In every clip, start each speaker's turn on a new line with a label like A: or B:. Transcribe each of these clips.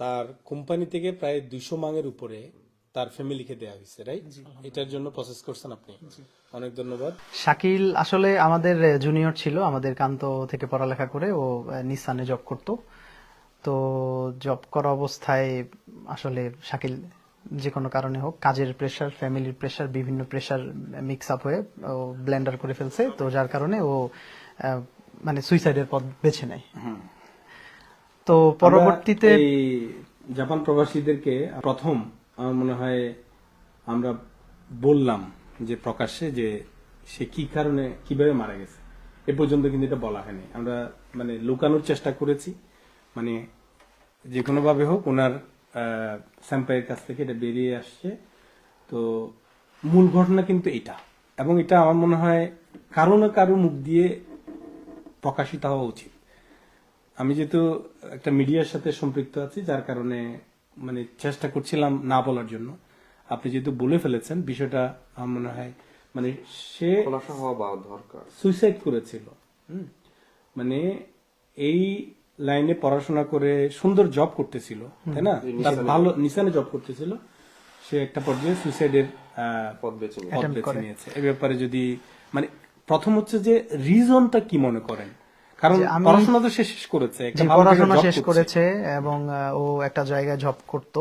A: তার কোম্পানি থেকে প্রায় দুইশো মাঙের উপরে তার ফ্যামিলিকে দেওয়া হয়েছে রাইট এটার জন্য প্রসেস করছেন আপনি। অনেক ধন্যবাদ।
B: শাকিল আসলে আমাদের জুনিয়র ছিল আমাদের কান্ত থেকে পড়ালেখা করে ও নিসানে জব করত। তো জব করা অবস্থায় আসলে শাকিল যে কোনো কারণে হোক কাজের প্রেশার ফ্যামিলির প্রেশার বিভিন্ন প্রেশার মিক্স আপ হয়ে ও ব্লেন্ডার করে ফেলছে। তো যার কারণে ও মানে সুইসাইডের পথ বেছে নেয়। তো পরবর্তীতে
A: জাপান প্রবাসীদেরকে প্রথম আমার মনে হয় আমরা বললাম যে প্রকাশ্যে যে সে কি কারণে কীভাবে মারা গেছে। এ পর্যন্ত কিন্তু এটা বলা হয়নি। আমরা মানে লুকানোর চেষ্টা করেছি। মানে যে কোনো ভাবে হোক ওনার স্যাম্পাইয়ের কাছ থেকে এটা বেরিয়ে আসছে। তো মূল ঘটনা কিন্তু এটা। এবং এটা আমার মনে হয় কারও না কারও মুখ দিয়ে প্রকাশিত হওয়া উচিত। আমি যেহেতু একটা মিডিয়ার সাথে সম্পৃক্ত আছি যার কারণে মানে চেষ্টা করছিলাম না বলার জন্য। আপনি যেহেতু বলে ফেলেছেন বিষয়টা আমার মনে হয় মানে সে
C: দরকার।
A: সুইসাইড করেছিল। মানে এই লাইনে পড়াশোনা করে সুন্দর জব করতেছিল তাই না? তার ভালো নিশানে জব করতেছিল। সে একটা পর্যায়ে সুইসাইডের
C: পথ বেছে
A: পথ বেছে নিয়েছে। এ ব্যাপারে যদি মানে প্রথম হচ্ছে যে রিজনটা কি মনে করেন? কারণ পড়াশোনা তো শেষ করেছে
B: পড়াশোনা শেষ
A: করেছে।
B: এবং ও একটা জায়গায় জব করত।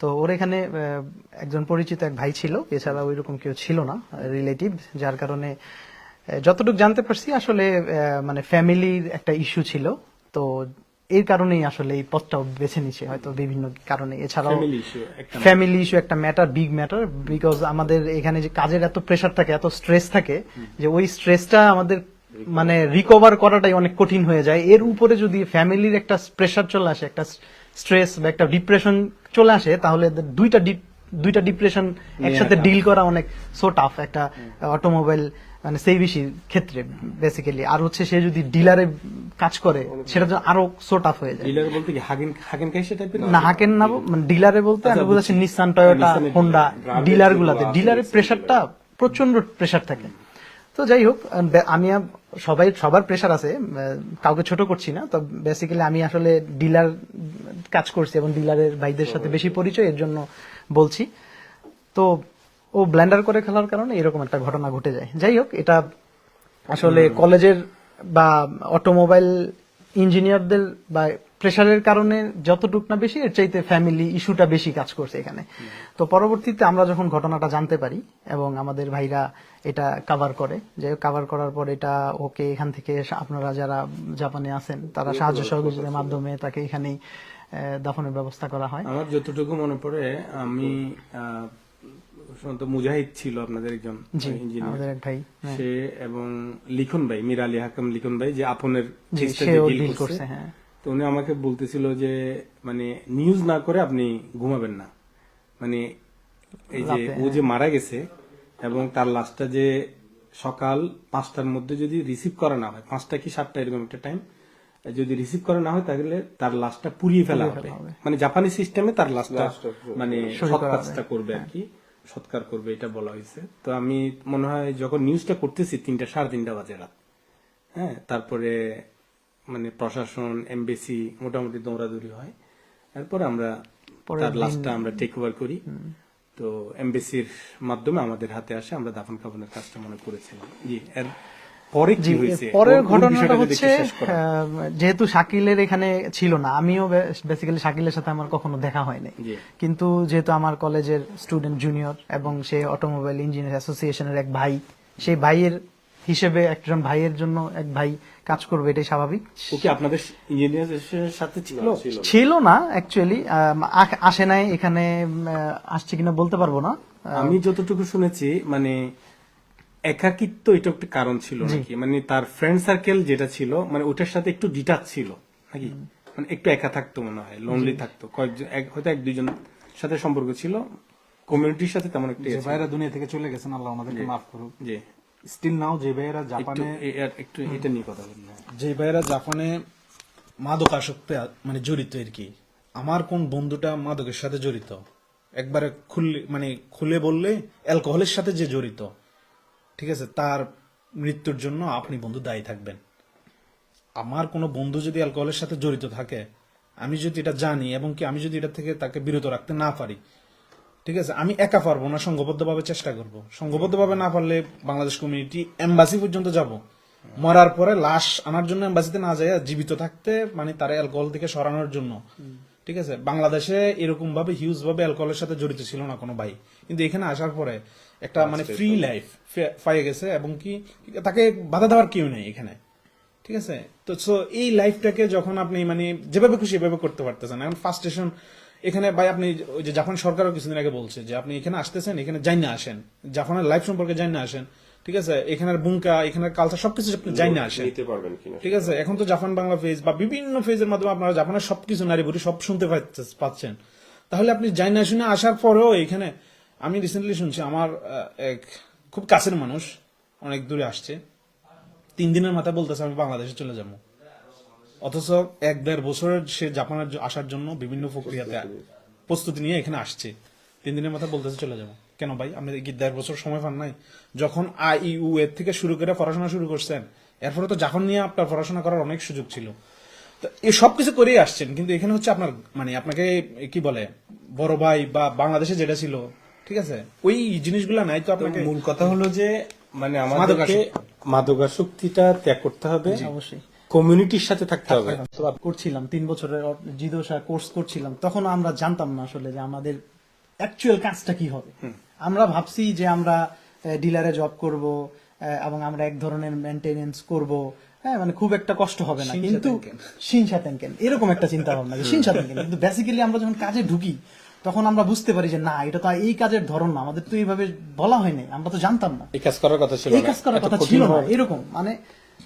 B: তো ওর এখানে একজন পরিচিত এক ভাই ছিল এছাড়া ওই রকম কেউ ছিল না রিলেটিভ যার কারণে যতটুকু জানতে পারছি আসলে মানে ফ্যামিলির একটা ইস্যু ছিল। তো এর কারণেই আসলে এই পথটাও বেছে নিছে হয়তো বিভিন্ন কারণে। এছাড়াও ফ্যামিলি ইস্যু একটা ম্যাটার বিগ ম্যাটার বিকজ আমাদের এখানে যে কাজের এত প্রেশার থাকে এত স্ট্রেস থাকে যে ওই স্ট্রেসটা আমাদের মানে রিকভার করাটাই অনেক কঠিন হয়ে যায়। এর উপরে যদি ফ্যামিলির একটা প্রেশার চলে আসে একটা স্ট্রেস বা একটা ডিপ্রেশন চলে আসে তাহলে দুইটা দুইটা ডিপ্রেশন একসাথে ডিল করা অনেক সো টাফ একটা অটোমোবাইল মানে সেই বেশির ক্ষেত্রে বেসিক্যালি আর হচ্ছে সে যদি ডিলারে কাজ করে সেটা জন্য আরও সো টাফ হয়ে যায়।
A: ডিলার বলতে কি হাগেন হাগেন কাইসে টাইপের
B: না? হাকেন না মানে ডিলারে বলতে আমি
A: আচ্ছা,
B: বলেছি
A: বুঝছি।
B: নিসান টয়োটা হোন্ডা ডিলার গুলাতে
C: গুলো
B: ডিলারের
C: আছে,
B: প্রেশারটা প্রচণ্ড প্রেসার থাকে। তো যাই হোক আমি সবাই সবার প্রেশার আছে কাউকে ছোট করছি না তো বেসিক্যালি আমি আসলে ডিলার কাজ করছি এবং ডিলারের ভাইদের সাথে বেশি পরিচয় এর জন্য বলছি। তো ও ব্ল্যান্ডার করে খেলার কারণে এরকম একটা ঘটনা ঘটে যায়। যাই হোক এটা আসলে কলেজের বা অটোমোবাইল ইঞ্জিনিয়ারদের বা প্রেশারের কারণে যতটুক না বেশি এর চাইতে ফ্যামিলি ইস্যুটা বেশি কাজ করছে এখানে। তো পরবর্তীতে আমরা যখন ঘটনাটা জানতে পারি এবং আমাদের ভাইরা এটা কাভার করে যে কাভার করার পর এটা ওকে এখান থেকে আপনারা যারা জাপানে আছেন তারা সাহায্য সহযোগিতার মাধ্যমে তাকে এখানেই আহ, দাফনের ব্যবস্থা করা হয়।
A: আমার যতটুকু মনে পড়ে আমি সম্ভবত মুজাহিদ ছিল আপনাদের একজন ইঞ্জিনিয়ার
B: ভাই হ্যাঁ।
A: সে এবং লিখন ভাই মিরালি হাকাম লিখন ভাই যে আপনের
B: ডিল
A: করছে
B: হ্যাঁ।
A: তো উনি আমাকে বলতেছিল যে মানে নিউজ না করে আপনি ঘুমাবেন না। মানে এই যে ও যে মারা গেছে এবং তার লাশটা যে সকাল পাঁচটার মধ্যে যদি রিসিভ করা না হয় পাঁচটা কি সাতটা এরকম একটা টাইম যদি রিসিভ করা না হয় তাহলে তার লাশটা পুড়িয়ে ফেলা হবে। মানে জাপানি সিস্টেমে তার লাশটা মানে সৎ কাজটা করবে আর কি সৎকার করবে এটা বলা হয়েছে। তো আমি মনে হয় যখন নিউজটা করতেছি তিনটা সাড়ে তিনটা বাজে রাত। হ্যাঁ তারপরে মানে প্রশাসন এমবেসি মোটামুটি দৌড়াদৌড়ি হয়। এরপর আমরা তার লাশটা আমরা টেক ওভার করি। তো এমবেসির মাধ্যমে আমাদের হাতে আসে আমরা দাফন কাফনের কাজটা মনে করেছিলাম। জি এর পরে কি হয়েছে?
B: পরের ঘটনাটা হচ্ছে। আহ, যেহেতু শাকিলের এখানে ছিল না আমিও বেসিক্যালি শাকিলের সাথে আমার কখনো দেখা হয়নি। কিন্তু যেহেতু আমার কলেজের স্টুডেন্ট জুনিয়র এবং সে অটোমোবাইল ইঞ্জিনিয়ার অ্যাসোসিয়েশনের এক ভাই সেই ভাইয়ের হিসেবে একজন ভাইয়ের জন্য এক ভাই কাজ করবে এটাই স্বাভাবিক।
A: ও কি আপনাদের ইঞ্জিনিয়ারের সাথে ছিল?
B: ছিল। না অ্যাকচুয়ালি আসে নাই এখানে আসছে কিনা বলতে পারব না।
A: আমি যতটুকু শুনেছি মানে একাকিত্ব এটা একটা কারণ ছিল নাকি? মানে তার ফ্রেন্ড সার্কেল যেটা ছিল মানে ওটার সাথে একটু ডিটাচ ছিল নাকি? মানে একটু একা থাকতো মনে হয় লোনলি থাকতো। কয়েকজন এক- হয়তো এক দুইজন সাথে সম্পর্ক ছিল কমিউনিটির সাথে তেমন একটা।
D: ভাইয়েরা দুনিয়া থেকে চলে গেছেন আল্লাহ আমাদেরকে মাফ করুক।
A: জি।
D: স্টিল নাও যে ভাইয়েরা জাপানে
A: একটু এটা নিয়ে কথা বলুন
D: যে ভাইয়েরা জাপানে মাদক আসক্তে মানে জড়িত আর কি। আমার কোন বন্ধুটা মাদকের সাথে জড়িত? একবারে খুললে মানে খুলে বললে অ্যালকোহলের সাথে যে জড়িত ঠিক আছে তার মৃত্যুর জন্য আপনি বন্ধু দায়ী থাকবেন। আমার কোনো বন্ধু যদি অ্যালকোহলের সাথে জড়িত থাকে আমি যদি এটা জানি এবং কি আমি যদি এটা থেকে তাকে বিরত রাখতে না পারি ঠিক আছে? আমি একা পারব না সংঘবদ্ধভাবে চেষ্টা করব। সংঘবদ্ধভাবে না পারলে বাংলাদেশ কমিউনিটি এম্বাসি পর্যন্ত যাব। মরার পরে লাশ আনার জন্য এম্বাসিতে না যায় জীবিত থাকতে মানে তারা অ্যালকোহল থেকে সরানোর জন্য। ঠিক আছে? বাংলাদেশে এরকম ভাবে হিউজ ভাবে অ্যালকোহলের সাথে জড়িত ছিল না কোনো ভাই। কিন্তু এখানে আসার পরে একটা মানে ফ্রি লাইফ পাইয়ে গেছে এবং কি তাকে বাধা দেওয়ার কেউ নেই এখানে। ঠিক আছে? তো সো এই লাইফটাকে যখন আপনি মানে যেভাবে খুশি এভাবে করতে পারতেছেন। এখন ফার্স্ট স্টেশন এখানে ভাই আপনি ওই যে জাপান সরকারও কিছুদিন আগে বলছে যে আপনি এখানে আসতেছেন এখানে যাই না আসেন। জাপানের লাইফ সম্পর্কে যাই না আসেন। ঠিক আছে? এখানের বুঙ্কা এখানের কালচার সবকিছু আপনি যাই না আসেন।
C: নিতে পারবেন কিনা?
D: ঠিক আছে? এখন তো জাপান বাংলা ফেজ বা বিভিন্ন ফেজের মাধ্যমে আপনারা জাপানের সবকিছু নারী বুড়ি সব শুনতে পাচ্ছে- পাচ্ছেন। তাহলে আপনি যাই না শুনে আসার পরেও এখানে আমি রিসেন্টলি শুনছি আমার এক খুব কাছের মানুষ অনেক দূরে আসছে। তিন দিনের মাথায় বলতেছে আমি বাংলাদেশে চলে যাব। অথচ এক দেড় বছরের সে জাপানের জ- আসার জন্য বিভিন্ন প্রক্রিয়াতে প্রস্তুতি নিয়ে এখানে আসছে। তিন দিনের মাথায় বলতেছে চলে যাব। কেন ভাই? আপনি কি দেড় বছর সময় পান নাই? যখন আই ইউ এর থেকে শুরু করে পড়াশোনা শুরু করছেন এরপরে তো জাপান নিয়ে আপনার পড়াশোনা করার অনেক সুযোগ ছিল। তো এই সবকিছু করেই আসছেন কিন্তু এখানে হচ্ছে আপনার মানে আপনাকে কি বলে বড় ভাই বা বাংলাদেশে যেটা ছিল ঠিক আছে? ওই জিনিসগুলো নাই তো আপনাকে
A: মূল কথা হলো যে মানে আমাদেরকে মাদকাসক্তিটা ত্যাগ করতে হবে।
B: অবশ্যই।
A: কমিউনিটির সাথে থাকতে হবে।
B: করছিলাম তিন বছরের জিদোসা কোর্স করছিলাম। তখন আমরা জানতাম না আসলে যে আমাদের অ্যাকচুয়াল কাজটা কি হবে। আমরা ভাবছি যে আমরা ডিলারে জব করব এবং আমরা এক ধরনের মেনটেনেন্স করব। হ্যাঁ মানে খুব একটা কষ্ট হবে না। কিন্তু সিনসা তেনকেন এরকম একটা চিন্তা ভাবনা যে সিনসা তেনকেন কিন্তু বেসিক্যালি আমরা যখন কাজে ঢুকি তখন আমরা বুঝতে পারি যে না এটা তো এই কাজের ধরন না। আমাদের তো এইভাবে বলা হয়নি আমরা তো জানতাম না।
A: এই কাজ করার কথা ছিল
B: এই কাজ করার কথা ছিল না। এরকম। মানে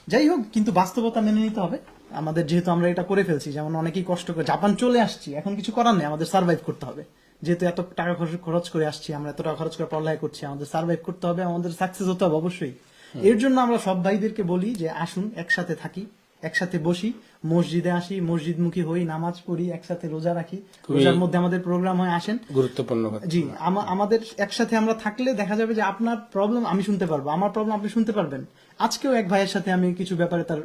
B: যাই হোক কিন্তু বাস্তবতা মেনে নিতে হবে। আমাদের যেহেতু আমরা এটা করে ফেলছি যেমন অনেকেই কষ্ট করে জাপান চলে আসছি এখন কিছু করার নেই আমাদের সার্ভাইভ করতে হবে। যেহেতু এত টাকা খরচ- খরচ করে আসছি আমরা এত টাকা খরচ করে পড়ালেখা করছি আমাদের সার্ভাইভ করতে হবে আমাদের সাকসেস হতে হবে অবশ্যই। এর জন্য আমরা সব ভাইদেরকে বলি যে আসুন একসাথে থাকি একসাথে বসি মসজিদে আসি মসজিদমুখী হই নামাজ পড়ি একসাথে রোজা রাখি। রোজার মধ্যে আমাদের প্রোগ্রাম হয় আসেন।
A: গুরুত্বপূর্ণ
B: জি আমাদের একসাথে আমরা থাকলে দেখা যাবে যে আপনার প্রবলেম আমি শুনতে পারব আমার প্রবলেম আপনি শুনতে পারবেন। আজকেও এক ভাইয়ের সাথে আমি কিছু ব্যাপারে তার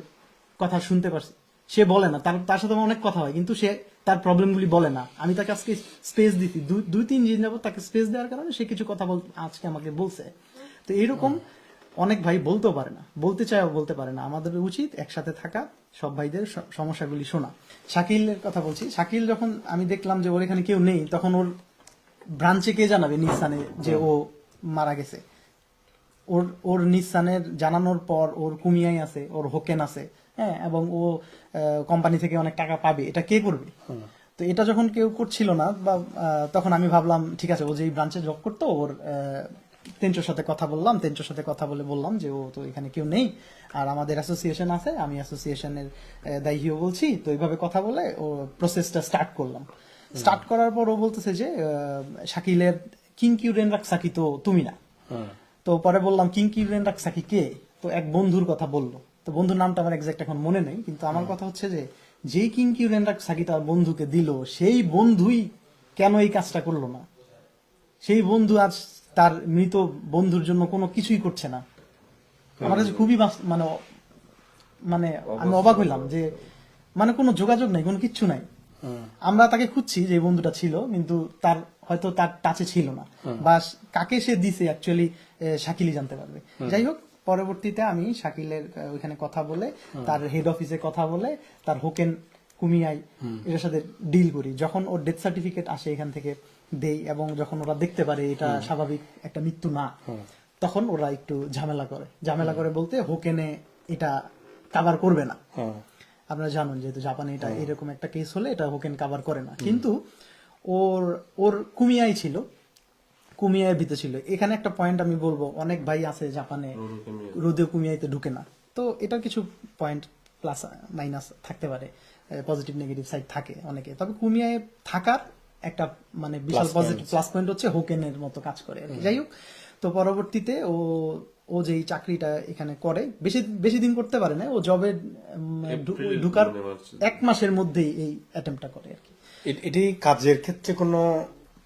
B: কথা শুনতে পারছি। সে বলে না তার তার সাথে আমার অনেক কথা হয় কিন্তু সে তার প্রবলেমগুলি বলে না। আমি তাকে আজকে স্পেস দিচ্ছি দুই- তিন দিন যাবত তাকে স্পেস দেওয়ার কারণে সে কিছু কথা বল আজকে আমাকে বলছে। তো এরকম অনেক ভাই বলতেও পারে না। বলতে চায়ও বলতে পারে না। আমাদের উচিত একসাথে থাকা সব ভাইদের সমস্যাগুলি শোনা। শাকিলের কথা বলছি। শাকিল যখন আমি দেখলাম যে ওর এখানে কেউ নেই তখন ওর ব্রাঞ্চে কে জানাবে নিসানে যে ও মারা গেছে? ওর ওর নিসানের জানানোর পর ওর কুমিয়াই আছে ওর হোকেন আছে হ্যাঁ এবং ও কোম্পানি থেকে অনেক টাকা পাবে। এটা কে করবে? তো এটা যখন কেউ করছিল না বা তখন আমি ভাবলাম ঠিক আছে ও যেই ব্রাঞ্চে জব করতো ওর তেঞ্চোর সাথে কথা বললাম তেঞ্চোর সাথে কথা বলে বললাম যে ও তো এখানে কেউ নেই। আর আমাদের অ্যাসোসিয়েশন আছে আমি অ্যাসোসিয়েশনের দায়ীও বলছি। তো এইভাবে কথা বলে ও প্রসেসটা স্টার্ট করলাম। স্টার্ট করার পর ও বলতেছে যে শাকিলের কিংকিউ রেনরাক সাকি তো তুমি না। তো পরে বললাম কিংকি রেনরাক সাকি কে? তো এক বন্ধুর কথা বলল। তো বন্ধুর নামটা আমার এক্সাক্ট এখন মনে নেই কিন্তু আমার কথা হচ্ছে যে যেই কিংকি রেনরাক সাকি তার বন্ধুকে দিল সেই বন্ধুই কেন এই কাজটা করল না? সেই বন্ধু আজ তার মৃত বন্ধুর জন্য কোনো কিছুই করছে না। আমার কাছে খুবই মানে মানে আমি অবাক হইলাম যে মানে কোনো যোগাযোগ নাই কোনো কিচ্ছু নাই। আমরা তাকে খুঁজছি যে বন্ধুটা ছিল কিন্তু তার হয়তো তার টাচে ছিল না। বা কাকে সে দিছে অ্যাকচুয়ালি শাকিলি জানতে পারবে। যাই হোক পরবর্তীতে আমি শাকিলের ওইখানে কথা বলে তার হেড অফিসে কথা বলে তার হোকেন কুমিয়াই এটার সাথে ডিল করি। যখন ওর ডেথ সার্টিফিকেট আসে এখান থেকে দেই এবং যখন ওরা দেখতে পারে এটা স্বাভাবিক একটা মৃত্যু না তখন ওরা একটু ঝামেলা করে। ঝামেলা করে বলতে হোকেনে এটা কাভার করবে না। আপনারা জানেন যেহেতু জাপানে এটা এরকম একটা কেস হলে এটা হোকেন কাভার করে না। কিন্তু ওর ওর কুমিয়াই ছিল কুমিয়ায় ভিতরে ছিল। এখানে একটা পয়েন্ট আমি বলব অনেক ভাই আছে জাপানে রোদে কুমিয়াইতে ঢুকে না। তো এটার কিছু পয়েন্ট প্লাস মাইনাস থাকতে পারে পজিটিভ নেগেটিভ সাইড থাকে অনেকে। তবে কুমিয়ায় থাকার একটা মানে বিশাল পজিটিভ প্লাস পয়েন্ট হচ্ছে হোকেনের মতো কাজ করে আর কি। যাই হোক তো পরবর্তীতে ও ও যেই চাকরিটা এখানে করে বেশি বেশি দিন করতে পারে না ও জবে ঢুকার এক মাসের মধ্যেই এই অ্যাটেম্পটা করে আর কি।
A: এটি কাজের ক্ষেত্রে কোনো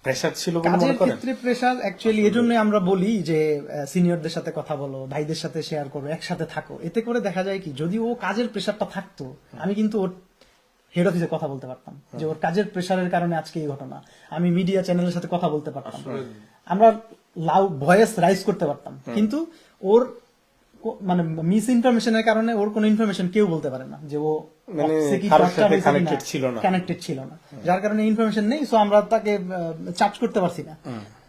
A: প্রেশার ছিল বলে
B: কাজের
A: মনে করেন?
B: ক্ষেত্রে প্রেশার অ্যাকচুয়ালি এজন্য আমরা বলি যে সিনিয়রদের সাথে কথা বলো ভাইদের সাথে শেয়ার করো একসাথে থাকো। এতে করে দেখা যায় কি যদি ও কাজের প্রেসারটা থাকতো আমি কিন্তু ওর হেড অফিসে কথা বলতে পারতাম। যে ওর কাজের প্রেশারের কারণে আজকে এই ঘটনা। আমি মিডিয়া চ্যানেলের সাথে কথা বলতে পারতাম। আমরা লাউ ভয়েস রাইজ করতে পারতাম। কিন্তু ওর মানে মিস ইনফরমেশনের কারণে ওর কোনো ইনফরমেশন কেউ বলতে পারে না। যে ও। কানেক্টেড ছিল না। যার কারণে ইনফরমেশন নেই সো আমরা তাকে চার্জ করতে পারছি না।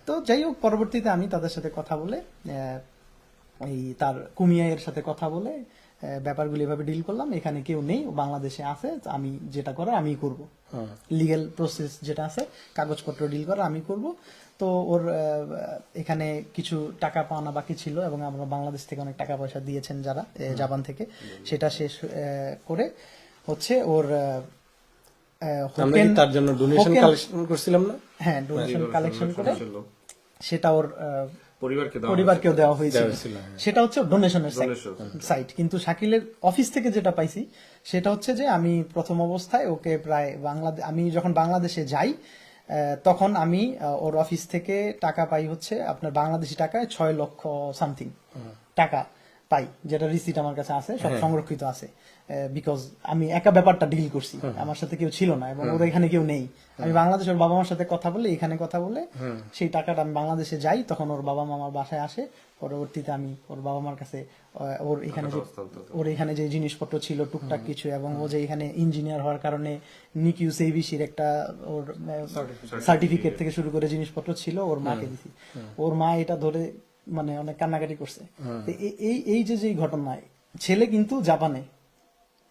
B: তো যাই হোক পরবর্তীতে আমি তাদের সাথে কথা বলে এই তার কুমিয়াইয়ের সাথে কথা বলে ব্যাপারগুলো এভাবে ডিল করলাম। এখানে কেউ নেই বাংলাদেশে আছে আমি যেটা করার আমি করব। লিগেল প্রসেস যেটা আছে কাগজপত্র ডিল করা আমি করব। তো ওর এখানে কিছু টাকা পাওনা বাকি ছিল এবং আমরা বাংলাদেশ থেকে অনেক টাকা পয়সা দিয়েছেন যারা জাপান থেকে। সেটা শেষ করে হচ্ছে ওর
A: তার জন্য ডোনেশন কালেকশন করছিলাম না?
B: হ্যাঁ ডোনেশন কালেকশন করে সেটা ওর পরিবারকেও দেওয়া হয়েছিল।
A: হ্যাঁ।
B: সেটা হচ্ছে ডোনেশনের সাইট কিন্তু শাকিলের অফিস থেকে যেটা পাইছি সেটা হচ্ছে যে আমি প্রথম অবস্থায় ওকে প্রায় বাংলাদেশ আমি যখন বাংলাদেশে যাই তখন আমি ওর অফিস থেকে টাকা পাই হচ্ছে আপনার বাংলাদেশি টাকায় ছয় লক্ষ সামথিং টাকা। পাই যেটা রিসিট আমার কাছে আছে সব সংরক্ষিত আছে। বিকজ আমি একা ব্যাপারটা ডিল করছি। আমার সাথে কেউ ছিল না এবং ওর এখানে কেউ নেই। আমি বাংলাদেশের বাবা মার সাথে কথা বলে এখানে কথা বলে সেই টাকাটা আমি বাংলাদেশে যাই তখন ওর বাবা মা আমার বাসায় আসে। পরবর্তীতে আমি ওর বাবা মার কাছে ওর এখানে যে ওর এখানে যে জিনিসপত্র ছিল টুকটাক কিছু এবং ও যে এখানে ইঞ্জিনিয়ার হওয়ার কারণে নিকিউ সেভিসির একটা ওর সার্টিফিকেট থেকে শুরু করে জিনিসপত্র ছিল ওর মাকে দিছি। ওর মা এটা ধরে মানে অনেক কান্নাকাটি করছে। এই এই যে যে ঘটনা ছেলে কিন্তু জাপানে।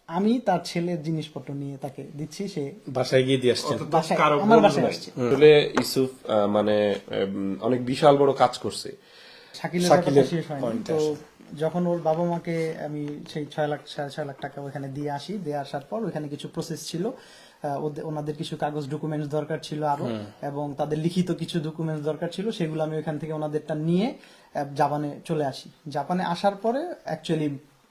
B: আমি তার ছেলের জিনিসপত্র নিয়ে তাকে দিচ্ছি সে
A: বাসায় গিয়ে দিয়ে
B: আমার বাসায় আসছে।
C: আসলে ইসুফ মানে অনেক বিশাল বড় কাজ করছে।
B: শাকিলের
A: শাকিলের
B: যখন ওর বাবা মাকে আমি সেই ছয় লাখ সাড়ে ছয় লাখ টাকা ওখানে দিয়ে আসি দিয়ে আসার পর ওখানে কিছু প্রসেস ছিল। ওনাদের কিছু কাগজ ডকুমেন্টস দরকার ছিল আরও এবং তাদের লিখিত কিছু ডকুমেন্টস দরকার ছিল সেগুলো আমি ওখান থেকে ওনাদেরটা নিয়ে জাপানে চলে আসি। জাপানে আসার পরে অ্যাকচুয়ালি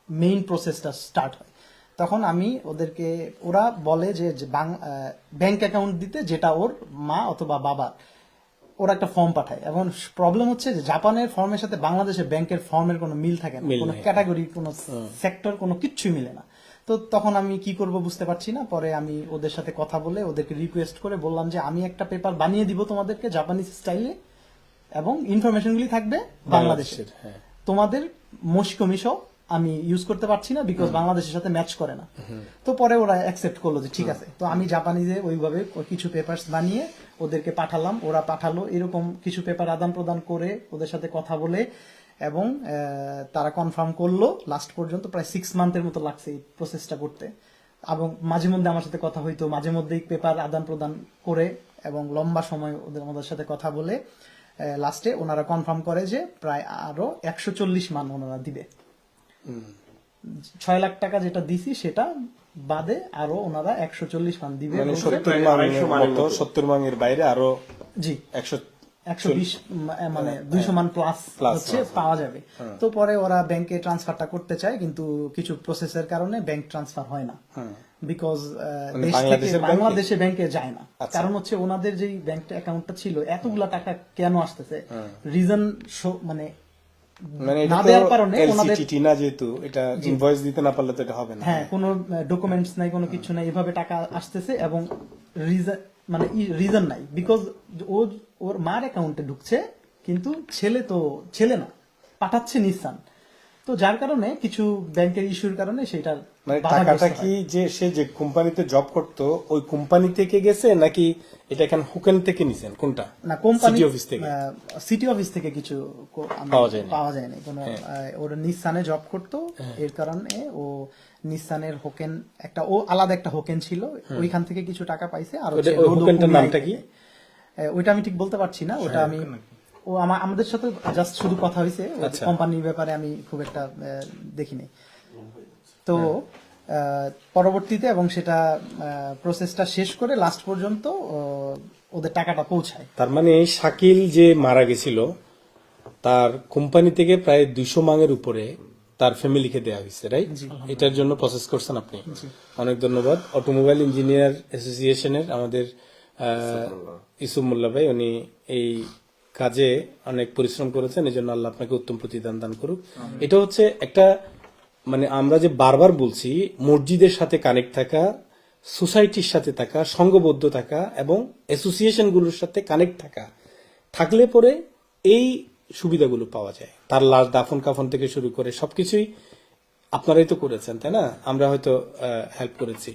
B: মেইন প্রসেসটা স্টার্ট হয়। তখন আমি ওদেরকে ওরা বলে যে ব্যাংক অ্যাকাউন্ট দিতে যেটা ওর মা অথবা বাবার। ওরা একটা ফর্ম পাঠায়। এবং প্রবলেম হচ্ছে যে জাপানের ফর্মের সাথে বাংলাদেশের ব্যাংকের ফর্মের কোনো মিল থাকে না। কোনো ক্যাটাগরি কোনো সেক্টর কোনো কিচ্ছুই মিলে না। তো তখন আমি কি করব বুঝতে পারছি না। পরে আমি ওদের সাথে কথা বলে ওদেরকে রিকোয়েস্ট করে বললাম যে আমি একটা পেপার বানিয়ে দিব তোমাদেরকে জাপানিজ স্টাইলে এবং ইনফরমেশনগুলি থাকবে বাংলাদেশের।
A: হ্যাঁ।
B: তোমাদের মস্কো মিশো আমি ইউজ করতে পারছি না বিকজ বাংলাদেশের সাথে ম্যাচ করে না। তো পরে ওরা অ্যাকসেপ্ট করল যে ঠিক আছে। তো আমি জাপানিজে ওইভাবে কিছু পেপারস বানিয়ে ওদেরকে পাঠালাম ওরা পাঠালো। এরকম কিছু পেপার আদান প্রদান করে ওদের সাথে কথা বলে এবং তারা কনফার্ম করল। লাস্ট পর্যন্ত প্রায় সিক্স মান্থের মতো লাগছে এই প্রসেসটা করতে। এবং মাঝে মধ্যে আমার সাথে কথা হইতো মাঝে মধ্যেই পেপার আদান প্রদান করে এবং লম্বা সময় ওদের আমাদের সাথে কথা বলে লাস্টে ওনারা কনফার্ম করে যে প্রায় আরও একশো চল্লিশ মান ওনারা দিবে। ছয় লাখ টাকা যেটা দিছি সেটা বাদে আরও ওনারা একশো চল্লিশ মান দিবে
A: মানে সত্তর মাঙের মতো সত্তর বাইরে আরও
B: জি।
A: একশো
B: একশো বিশ মানে দুইশো মান প্লাস হচ্ছে পাওয়া যাবে। তো পরে ওরা ব্যাংকে ট্রান্সফারটা করতে চায় কিন্তু কিছু প্রসেসের কারণে ব্যাংক ট্রান্সফার হয় না। বিকজ
A: মানে
B: দেশ থেকে বাংলাদেশে ব্যাংকে যায় না।
A: আচ্ছা।
B: কারণ হচ্ছে ওনাদের যেই ব্যাংক অ্যাকাউন্টটা ছিল এতগুলা টাকা কেন আসতেছে? রিজন মানে
A: মানে
B: না দেওয়ার কারণে
A: না যেহেতু এটা ইনভয়েস দিতে না পারলে তো এটা হবে না।
B: হ্যাঁ কোনো ডকুমেন্টস নাই কোনো কিছু নাই এভাবে টাকা আসতেছে এবং রিজন মানে রিজন নাই। বিকজ ও ওর মার অ্যাকাউন্টে ঢুকছে কিন্তু ছেলে তো ছেলে না পাঠাচ্ছে নিসান তো যার কারণে কিছু ব্যাংকের ইস্যুর কারণে সেটা
A: মানে টাকাটা কি যে সে যে কোম্পানিতে জব করতো ওই কোম্পানি থেকে গেছে নাকি এটা এখানে হুকেন থেকে নিছেন? কোনটা?
B: না কোম্পানি
A: সিটি অফিস থেকে।
B: সিটি অফিস থেকে কিছু
A: পাওয়া যায়নি।
B: পাওয়া যায়নি কোনো ওর নিসানে জব করতো। এর কারণে ও নিসানের হোকেন একটা ও আলাদা একটা হোকেন ছিল। ওইখান থেকে কিছু টাকা পাইছে। আর
A: হোকেনটার নামটা কি?
B: ওইটা আমি ঠিক বলতে পারছি না। ওটা আমি ও আমা- আমাদের সাথে জাস্ট শুধু কথা হয়েছে।
A: আচ্ছা।
B: কোম্পানির ব্যাপারে আমি খুব একটা দেখিনি। তো আহ, পরবর্তীতে এবং সেটা প্রসেসটা শেষ করে লাস্ট পর্যন্ত ওদের টাকাটা পৌঁছায়।
A: তার মানে শাকিল যে মারা গেছিল তার কোম্পানি থেকে প্রায় দুইশো মাঙের উপরে তার ফ্যামিলিকে দেওয়া হয়েছে রাইট এটার জন্য প্রসেস করছেন আপনি। অনেক ধন্যবাদ। অটোমোবাইল ইঞ্জিনিয়ার অ্যাসোসিয়েশনের আমাদের ইসুফ মোল্লা ভাই উনি এই কাজে অনেক পরিশ্রম করেছেন এই জন্য আল্লাহ আপনাকে উত্তম প্রতিদান দান করুক। এটা হচ্ছে একটা মানে আমরা যে বারবার বলছি, মসজিদের সাথে কানেক্ট থাকা সোসাইটির সাথে থাকা সংঘবদ্ধ থাকা এবং অ্যাসোসিয়েশনগুলোর সাথে কানেক্ট থাকা, থাকলে পরে এই সুবিধাগুলো পাওয়া যায়। তার লাশ দাফন কাফন থেকে শুরু করে সবকিছুই আপনারাই তো করেছেন, তাই না? আমরা হয়তো হেল্প করেছি।